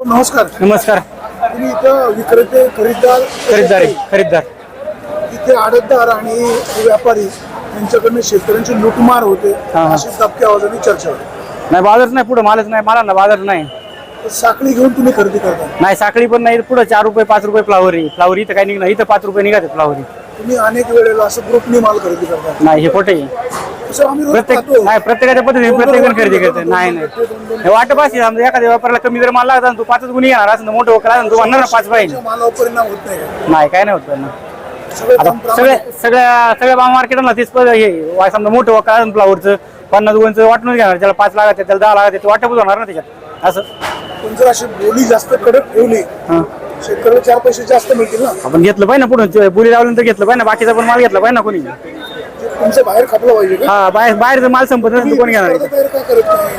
नमस्कार. नमस्कार. तुम्ही इथं विक्रेते खरीददार खरीददारी खरीददार. इथे आडतदार आणि व्यापारी यांच्याकडनं शेतकऱ्यांची लुटमार होते. हा. अशी दबक्या आवाजाने चर्चा होते. नाही बाजारच नाही पुढं मालच नाही मला ना बाजार नाही. तर साखळी घेऊन तुम्ही खरेदी करता. नाही साखळी पण नाही पुढं चार रुपये पाच रुपये फ्लावरी फ्लावरी इथं काही निघणार इथं पाच रुपये निघाते फ्लावरी तुम्ही अनेक वेळेला असं ग्रुपने माल खरेदी करता. नाही हे खोटे असं आम्ही रोज प्रत्येक पाहतो. नाही प्रत्येकाच्या पद्धतीने प्रत्येक जण खरेदी करते नाही नाही. वाटप असेल समजा एखाद्या व्यापाराला कमी जर माल लागला तू पाचच गुन्हे येणार. असं मोठं वकर असेल तू म्हणणार ना पाच पाहिजे. तुमच्या मालावर परिणाम होत नाही. का? नाही काय नाही होत. सगळे आता सगळ्या प्रामाणिक- सगळ्या सगळ्या मार्केटला तेच हे वा- समजा मोठं वकर असेल फ्लावरचं पन्नास गुणांचं वाटून घेणार. त्याला पाच लागत त्याला दहा लागत ते वाटपच होणार ना त्याच्यात. असं. पण जर अशी बोली जास्त कडक ठेवली हां. शेतकऱ्याला चार पैसे जास्त मिळतील ना? आपण घेतलं पाहिजे ना पुढे. बोली लावल्यानंतर घेतलं पाहिजे ना बाकीचा पण माल घेतला पाहिजे ना कोणी? तुमचं बाहेर खपलं पाहिजे का? हा बाहेर बाहेरचा माल संपत नसेल तर कोण घेणार तुम्ही तयार का करत नाही?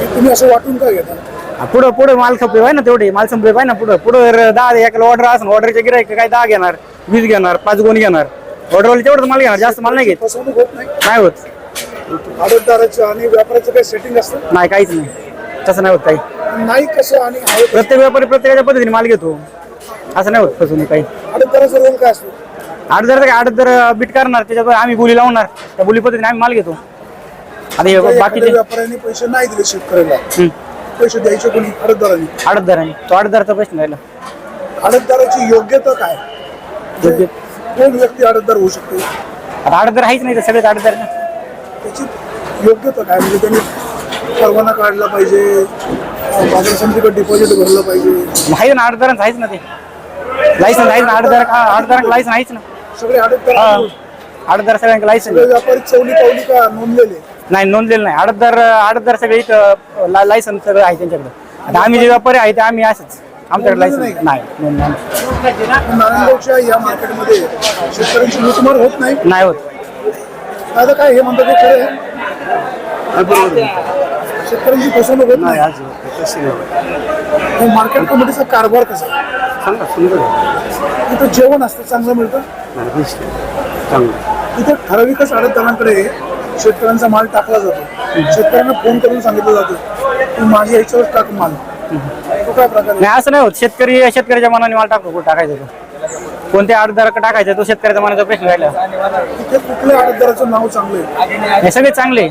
की तुम्ही असं वाटून का घेता? हा, पुढं पुढं माल खपले पाहिजे ना तेवढे. माल संपले पाहिजे ना पुढं. पुढं जर दहा एकाला ऑर्डर असेल ऑर्डरचे गिरायक काय दहा घेणार वीस घेणार पाच गुण घेणार. ऑर्डरवाले तेवढं माल घेणार जास्त माल नाही घेत. फसवणूक होत नाही. नाही होत. आडतदाराचं आणि व्यापाऱ्याचं काही सेटिंग असतं? नाही काहीच नाही. तसं नाही होत काही. नाही कसं आणि. प्रत्येक व्यापारी प्रत्येकाच्या पद्धतीने माल घेतो. असं नाही होत फसवणूक काही. आडतदाराचा रोल काय असतो? आठ जर आठ जर बीट करणार त्याच्यावर आम्ही बोली लावणार. त्या बोली पद्धतीने आम्ही माल घेतो. हे एखाद्या बाकीचे व्यापाऱ्याने पैसे नाही दिले शेतकऱ्याला. पैसे द्यायचे कोणी? आडतदारांनी आडतदाराने तो आडतदारचा प्रश्न राहिला. आडतदाराची योग्यता काय? योग्य कोण व्यक्ती आडतदार होऊ शकते? आता आडतदार आहेच नाही तर सगळेच आडतदार ना. त्याची योग्यता काय? म्हणजे त्यांनी परवाना काढला पाहिजे बाजार समितीकडे डिपॉझिट भरलं पाहिजे. आहे ना आडतदारांचं आहेच ना ते. लायसन आहेच ना आडतदार आडतदारांना लायसन आहेच ना. सगळे आडतदार. आडतदार सगळ्यांना लायसन व्यापारी चौली पावली का नोंदलेले? नाही नोंदलेलं नाही. आडतदार आडतदार सगळे इथं लायसन सगळं आहे त्यांच्याकडे. आता आम्ही जे व्यापारी आहे ते आम्ही असंच. आमच्याकडे लायसन नोंदलेलं नाही. नारायणगावच्या या मार्केटमध्ये शेतकऱ्यांची लुटमार होत नाही? नाही होत. दादा काय हे म्हणतात ते खरं आहे. शेतकऱ्यांची फसवणूक होत नाही मग मार्केट कमिटीचा कारभार कसा आहे? तिथं जेवण असतं चांगलं मिळतं? तिथे ठराविकच आडतदारांकडे शेतकऱ्यांचा माल टाकला जातो. शेतकऱ्यांना फोन करून सांगितलं जातं तू माझ्या ह्याच्यावर टाक माल. तो काय प्रकार आहे? नाही असं नाही होत. शेतकरी शेतकऱ्याच्या मनाने माल टाकतो कुठं टाकायचं तो? कोणत्या आडतदाराकडे टाकायचा तो शेतकऱ्याच्या मनाचा प्रश्न राहिला. तिथे कुठल्या आडतदाराचं नाव चांगलं आहे? हे सगळे चांगले